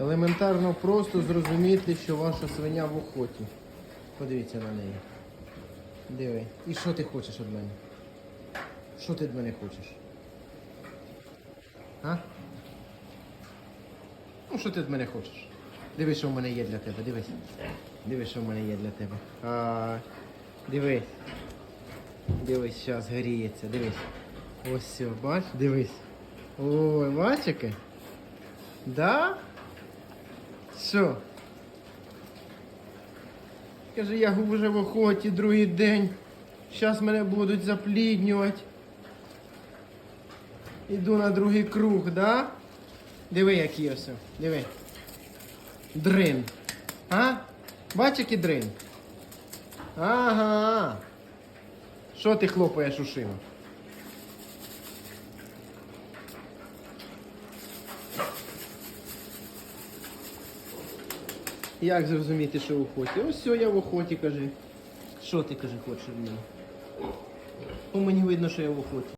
Елементарно просто зрозуміти, що ваша свиня в охоті. Подивіться на неї. Диви. І що ти хочеш від мене? Що ти від мене хочеш? А? Ну, що ти від мене хочеш? Дивись, що в мене є для тебе, дивись. Дивись, що в мене є для тебе. А, дивись. Дивись, зараз гріється, дивись. Ось все, бач, дивись. Ой, бач? Да? Що? Каже, я вже в охоті другий день. Зараз мене будуть запліднювати. Іду на другий круг, да? Диви, який ось. Диви. Дрин. А? Бач, який дрин? Ага. Що ти хлопаєш ушима? Як зрозуміти, що в охоті? Ось все, я в охоті, кажи. Що ти, кажи, хочеш від мене? Ну, мені видно, що я в охоті.